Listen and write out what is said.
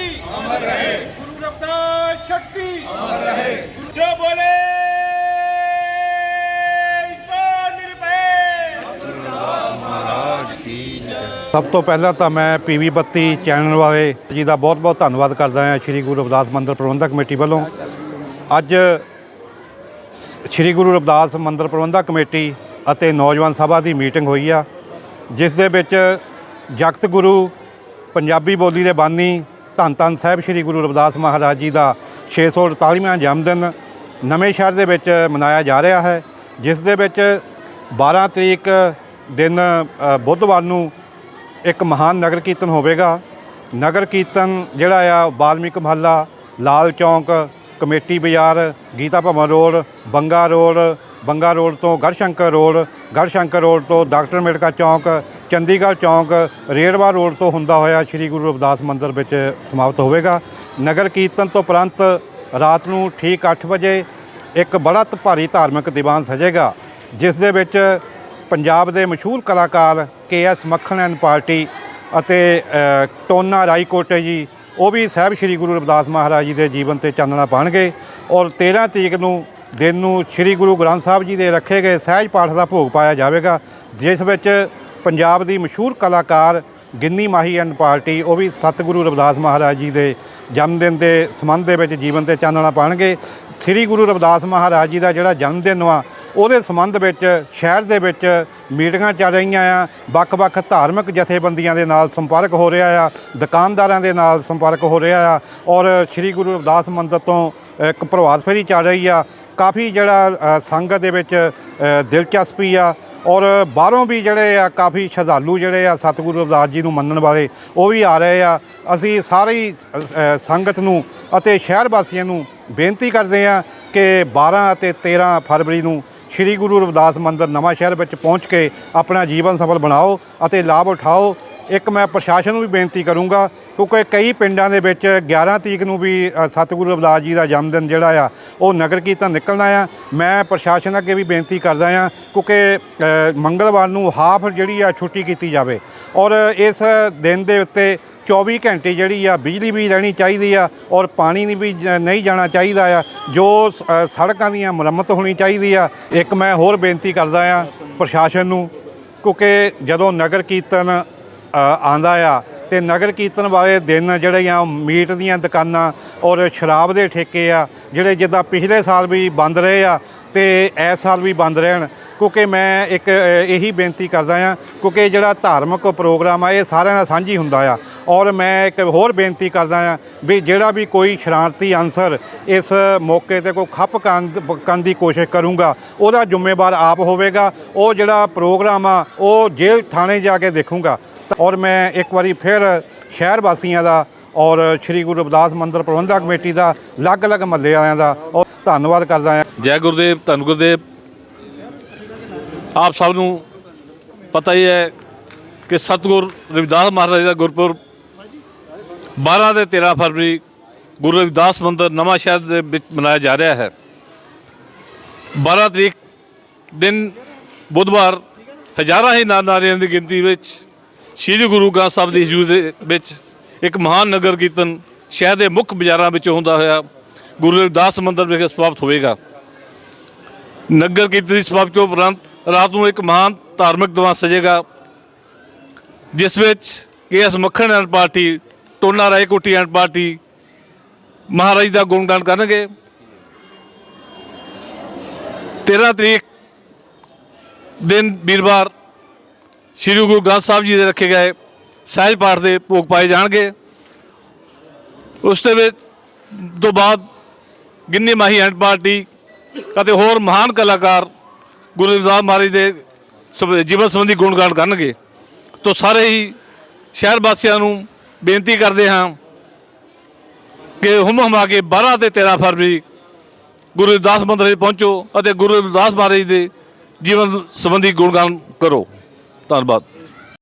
शक्ति अमर रहे गुरु रविदास शक्ति अमर रहे जो बोले ईश्वर निर्भय ਸਭ ਤੋਂ ਪਹਿਲਾਂ ਤਾਂ ਮੈਂ ਪੀਵੀ 32 ਚੈਨਲ ਵਾਲੇ ਜੀ ਦਾ ਬਹੁਤ-ਬਹੁਤ ਧੰਨਵਾਦ ਕਰਦਾ ਹਾਂ ਸ਼੍ਰੀ ਗੁਰੂ ਰਵਿਦਾਸ ਮੰਦਿਰ ਪ੍ਰਬੰਧਕ ਕਮੇਟੀ ਵੱਲੋਂ ਅੱਜ ਸ਼੍ਰੀ ਗੁਰੂ ਰਵਿਦਾਸ ਮੰਦਿਰ ਪ੍ਰਬੰਧਕ ਕਮੇਟੀ ਅਤੇ ਨੌਜਵਾਨ ਸਭਾ ਦੀ ਮੀਟਿੰਗ ਹੋਈ ਆ ਜਿਸ ਦੇ ਵਿੱਚ ਜਗਤ ਗੁਰੂ ਪੰਜਾਬੀ ਬੋਲੀ ਦੇ ਬਾਨੀ ਧੰਨ ਧੰਨ ਸਾਹਿਬ ਸ਼੍ਰੀ ਗੁਰੂ ਰਵਿਦਾਸ ਮਹਾਰਾਜ ਜੀ ਦਾ 648ਵਾਂ ਜਨਮ ਦਿਨ ਨਵੇਂ ਸ਼ਹਿਰ ਦੇ ਵਿੱਚ ਮਨਾਇਆ ਜਾ ਰਿਹਾ ਹੈ, ਜਿਸ ਦੇ ਵਿੱਚ 12 ਤਰੀਕ ਦਿਨ ਬੁੱਧਵਾਰ ਨੂੰ ਇੱਕ ਮਹਾਨ ਨਗਰ ਕੀਰਤਨ ਹੋਵੇਗਾ। ਨਗਰ ਕੀਰਤਨ ਜਿਹੜਾ ਆ ਬਾਲਮੀਕ ਮਹੱਲਾ, Lal Chowk, committee Bazaar, Geeta Bhawan road, Banga road Banga road ਤੋਂ ਗੜਸ਼ੰਕਰ ਰੋਡ ਗੜਸ਼ੰਕਰ ਰੋਡ ਤੋਂ ਡਾਕਟਰ ਅੰਬੇਡਕਰ ਚੌਂਕ ਚੰਡੀਗੜ੍ਹ ਚੌਂਕ ਰੇੜਵਾ ਰੋਡ ਤੋਂ ਹੁੰਦਾ ਹੋਇਆ ਸ੍ਰੀ ਗੁਰੂ ਰਵਿਦਾਸ ਮੰਦਿਰ ਵਿੱਚ ਸਮਾਪਤ ਹੋਵੇਗਾ। ਨਗਰ ਕੀਰਤਨ ਤੋਂ ਉਪਰੰਤ ਰਾਤ ਨੂੰ ਠੀਕ 8 ਵਜੇ ਇੱਕ ਬੜਾ ਭਾਰੀ ਧਾਰਮਿਕ ਦੀਵਾਨ ਸਜੇਗਾ, ਜਿਸ ਦੇ ਵਿੱਚ ਪੰਜਾਬ ਦੇ ਮਸ਼ਹੂਰ ਕਲਾਕਾਰ K S Makhan and party ਅਤੇ ਟੋਨਾ ਰਾਈਕੋਟੇ ਜੀ, ਉਹ ਵੀ ਸਾਹਿਬ ਸ੍ਰੀ ਗੁਰੂ ਰਵਿਦਾਸ ਮਹਾਰਾਜ ਜੀ ਦੇ ਜੀਵਨ ਤੇ ਚਾਨਣਾ ਪਾਣਗੇ ਔਰ 13 ਤਰੀਕ ਨੂੰ ਦਿਨ ਨੂੰ ਸ੍ਰੀ ਗੁਰੂ ਗ੍ਰੰਥ ਸਾਹਿਬ ਜੀ ਦੇ ਰੱਖੇ ਗਏ ਸਹਿਜ ਪਾਠ ਦਾ ਭੋਗ ਪਾਇਆ ਜਾਵੇਗਾ, ਜਿਸ ਵਿੱਚ ਪੰਜਾਬ ਦੀ ਮਸ਼ਹੂਰ ਕਲਾਕਾਰ ਗਿੰਨੀ ਮਾਹੀ ਐਂਡ ਪਾਰਟੀ, ਉਹ ਵੀ ਸਤਿਗੁਰੂ ਰਵਿਦਾਸ ਮਹਾਰਾਜ ਜੀ ਦੇ ਜਨਮ ਦਿਨ ਦੇ ਸੰਬੰਧ ਦੇ ਵਿੱਚ ਜੀਵਨ ਤੇ ਚਾਨਣਾ ਪਾਣਗੇ। ਸ੍ਰੀ ਗੁਰੂ ਰਵਿਦਾਸ ਮਹਾਰਾਜ ਜੀ ਦਾ ਜਿਹੜਾ ਜਨਮ ਦਿਨ ਵਾ, ਉਹਦੇ ਸੰਬੰਧ ਵਿੱਚ ਸ਼ਹਿਰ ਦੇ ਵਿੱਚ ਮੀਟਿੰਗਾਂ ਚੱਲ ਰਹੀਆਂ ਆ। ਵੱਖ-ਵੱਖ ਧਾਰਮਿਕ ਜਥੇਬੰਦੀਆਂ ਦੇ ਨਾਲ ਸੰਪਰਕ ਹੋ ਰਿਹਾ ਆ, ਦੁਕਾਨਦਾਰਾਂ ਦੇ ਨਾਲ ਸੰਪਰਕ ਹੋ ਰਿਹਾ ਆ ਔਰ ਸ੍ਰੀ ਗੁਰੂ ਰਵਿਦਾਸ ਮੰਦਰ ਤੋਂ ਇੱਕ ਪ੍ਰਭਾਤ ਫੇਰੀ ਚੱਲ ਰਹੀ ਆ। ਕਾਫੀ ਜਿਹੜਾ ਸੰਗਤ ਦੇ ਵਿੱਚ ਦਿਲਚਸਪੀ ਆ। ਔਰ ਬਾਹਰੋਂ ਵੀ ਜਿਹੜੇ ਆ ਕਾਫੀ ਸ਼ਰਧਾਲੂ ਜਿਹੜੇ ਆ ਸਤਿਗੁਰੂ ਰਵਿਦਾਸ ਜੀ ਨੂੰ ਮੰਨਣ ਵਾਲੇ ਉਹ ਵੀ ਆ ਰਹੇ ਆ। ਅਸੀਂ ਸਾਰੀ ਸੰਗਤ ਨੂੰ ਅਤੇ ਸ਼ਹਿਰ ਵਾਸੀਆਂ ਨੂੰ ਬੇਨਤੀ ਕਰਦੇ ਆ ਕਿ 12 ਅਤੇ 13 ਫਰਵਰੀ ਨੂੰ ਸ੍ਰੀ ਗੁਰੂ ਰਵਿਦਾਸ ਮੰਦਿਰ ਨਵਾਂ ਸ਼ਹਿਰ ਵਿੱਚ ਪਹੁੰਚ ਕੇ ਆਪਣਾ ਜੀਵਨ ਸਫਲ ਬਣਾਓ ਅਤੇ ਲਾਭ ਉਠਾਓ। ਇੱਕ ਮੈਂ ਪ੍ਰਸ਼ਾਸਨ ਨੂੰ ਵੀ ਬੇਨਤੀ ਕਰੂੰਗਾ, ਕਿਉਂਕਿ ਕਈ ਪਿੰਡਾਂ ਦੇ ਵਿੱਚ 11 ਤਰੀਕ ਨੂੰ ਵੀ ਸਤਿਗੁਰੂ ਰਵਿਦਾਸ ਜੀ ਦਾ ਜਨਮ ਦਿਨ ਜਿਹੜਾ ਆ, ਉਹ ਨਗਰ ਕੀਰਤਨ ਨਿਕਲਣਾ ਆ। ਮੈਂ ਪ੍ਰਸ਼ਾਸਨ ਅੱਗੇ ਵੀ ਬੇਨਤੀ ਕਰਦਾ ਆ, ਕਿਉਂਕਿ ਮੰਗਲਵਾਰ ਨੂੰ ਹਾਫ ਜਿਹੜੀ ਆ ਛੁੱਟੀ ਕੀਤੀ ਜਾਵੇ। ਔਰ ਇਸ ਦਿਨ ਦੇ ਉੱਤੇ 24 ਘੰਟੇ ਜਿਹੜੀ ਆ ਬਿਜਲੀ ਵੀ ਰਹਿਣੀ ਚਾਹੀਦੀ ਆ, ਔਰ ਪਾਣੀ ਨਹੀਂ ਵੀ ਨਹੀਂ ਜਾਣਾ ਚਾਹੀਦਾ ਆ, ਜੋ ਸ- ਸੜਕਾਂ ਦੀਆਂ ਮੁਰੰਮਤ ਹੋਣੀ ਚਾਹੀਦੀ ਆ। ਇੱਕ ਮੈਂ ਹੋਰ ਬੇਨਤੀ ਕਰਦਾ ਆ ਪ੍ਰਸ਼ਾਸਨ ਨੂੰ, ਕਿਉਂਕਿ ਜਦੋਂ ਨਗਰ ਕੀਰਤਨ ਆਂਦਾ ਆ ਤੇ ਨਗਰ ਕੀਰਤਨ ਵਾਲੇ ਦਿਨ ਜਿਹੜੇ ਆ ਮੀਟ ਦੀਆਂ ਦੁਕਾਨਾਂ ਔਰ ਸ਼ਰਾਬ ਦੇ ਠੇਕੇ ਆ ਜਿਹੜੇ ਜਿੱਦਾਂ ਪਿਛਲੇ ਸਾਲ ਵੀ ਬੰਦ ਰਹੇ ਆ ਤੇ ਇਸ ਸਾਲ ਵੀ ਬੰਦ ਰਹਿਣ ਕਿਉਂਕਿ ਮੈਂ ਇੱਕ ਅ, ਇਹੀ ਬੇਨਤੀ ਕਰਦਾ ਆ ਕਿਉਂਕਿ ਜਿਹੜਾ ਧਾਰਮਿਕ ਪ੍ਰੋਗਰਾਮ ਆ ਇਹ ਸਾਰਿਆਂ ਦਾ ਸਾਂਝੀ ਹੁੰਦਾ ਆ। ਔਰ ਮੈਂ ਇੱਕ ਹੋਰ ਬੇਨਤੀ ਕਰਦਾ ਆ ਵੀ ਜਿਹੜਾ ਵੀ ਕੋਈ ਸ਼ਰਾਰਤੀ ਅਨਸਰ ਇਸ ਮੌਕੇ ਤੇ ਕੋਈ ਖੱਪ ਕਰਨ ਦੀ ਕੋਸ਼ਿਸ਼ ਕਰੂੰਗਾ ਉਹਦਾ ਜ਼ਿੰਮੇਵਾਰ ਆਪ ਹੋਵੇਗਾ ਉਹ ਜਿਹੜਾ ਪ੍ਰੋਗਰਾਮ ਆ ਉਹ ਜੇਲ੍ਹ ਥਾਣੇ ਜਾ ਕੇ ਦੇਖੂੰਗਾ। ਔਰ ਮੈਂ ਇੱਕ ਵਾਰੀ ਫਿਰ ਸ਼ਹਿਰ ਵਾਸੀਆਂ ਦਾ ਔਰ ਸ੍ਰੀ ਗੁਰੂ ਰਵਿਦਾਸ ਮੰਦਿਰ ਪ੍ਰਬੰਧਕ ਕਮੇਟੀ ਦਾ ਅਲੱਗ-ਅਲੱਗ ਮਹੱਲੇ ਵਾਲਿਆਂ ਦਾ ਔਰ ਧੰਨਵਾਦ ਕਰਦਾ ਹਾਂ। ਜੈ ਗੁਰਦੇਵ, ਧੰਨ ਗੁਰਦੇਵ। ਆਪ ਸਭ ਨੂੰ ਪਤਾ ਹੀ ਹੈ ਕਿ ਸਤਿਗੁਰ ਰਵਿਦਾਸ ਮਹਾਰਾਜ ਦਾ ਗੁਰਪੁਰਬ 12 ਤੇ 13 ਫਰਵਰੀ ਗੁਰੂ ਰਵਿਦਾਸ ਮੰਦਰ ਨਵਾਂ ਸ਼ਹਿਰ ਦੇ ਵਿੱਚ ਮਨਾਇਆ ਜਾ ਰਿਹਾ ਹੈ। 12 ਤਰੀਕ ਦਿਨ ਬੁੱਧਵਾਰ ਹਜ਼ਾਰਾਂ ਹੀ ਨਾਂ ਨਾਰਿਆਂ ਦੀ ਗਿਣਤੀ ਵਿੱਚ ਸ੍ਰੀ ਗੁਰੂ ਗ੍ਰੰਥ ਸਾਹਿਬ ਦੀ ਹਜ਼ੂਰ ਦੇ ਵਿੱਚ ਇੱਕ ਮਹਾਨ ਨਗਰ ਕੀਰਤਨ ਸ਼ਹਿਰ ਦੇ ਮੁੱਖ ਬਾਜ਼ਾਰਾਂ ਵਿੱਚੋਂ ਹੁੰਦਾ ਹੋਇਆ ਗੁਰੂ ਰਵਿਦਾਸ ਮੰਦਰ ਵਿਖੇ ਸਮਾਪਤ ਹੋਵੇਗਾ। ਨਗਰ ਕੀਰਤਨ ਦੀ ਸਮਾਪਤੀ ਉਪਰੰਤ ਰਾਤ ਨੂੰ ਇੱਕ ਮਹਾਨ ਧਾਰਮਿਕ ਦੀਵਾਨ ਸਜੇਗਾ, ਜਿਸ ਵਿੱਚ KS Makhan and party, Tona Rai Raikoti and party, ਮਹਾਰਾਜ ਦਾ ਗੁਣਗਾਨ ਕਰਨਗੇ। 13 ਤਰੀਕ ਦਿਨ ਵੀਰਵਾਰ ਸ੍ਰੀ ਗੁਰੂ ਗ੍ਰੰਥ ਸਾਹਿਬ ਜੀ ਦੇ ਰੱਖੇ ਗਏ ਸਹਿਜ ਪਾਠ ਦੇ ਭੋਗ ਪਾਏ ਜਾਣਗੇ। ਉਸ ਦੇ ਵਿੱਚ ਤੋਂ ਬਾਅਦ ਗਿੰਨੀ ਮਾਹੀ ਐਂਡ ਪਾਰਟੀ ਅਤੇ ਹੋਰ ਮਹਾਨ ਕਲਾਕਾਰ ਗੁਰੂ ਰਵਿਦਾਸ ਮਹਾਰਾਜ ਦੇ ਸਬ- ਜੀਵਨ ਸੰਬੰਧੀ ਗੁਣਗਾਨ ਕਰਨਗੇ। ਤੋਂ ਸਾਰੇ ਹੀ ਸ਼ਹਿਰ ਵਾਸੀਆਂ ਨੂੰ ਬੇਨਤੀ ਕਰਦੇ ਹਾਂ ਕਿ ਹੁਮ ਹਮਾ ਕੇ 12 ਤੇ 13 ਫਰਵਰੀ ਗੁਰੂ ਰਵਿਦਾਸ ਮੰਦਰ ਪਹੁੰਚੋ ਅਤੇ ਗੁਰੂ ਰਵਿਦਾਸ ਮਹਾਰਾਜ ਦੇ ਜੀਵਨ ਸੰਬੰਧੀ ਗੁਣਗਾਨ ਕਰੋ। ਧੰਨਵਾਦ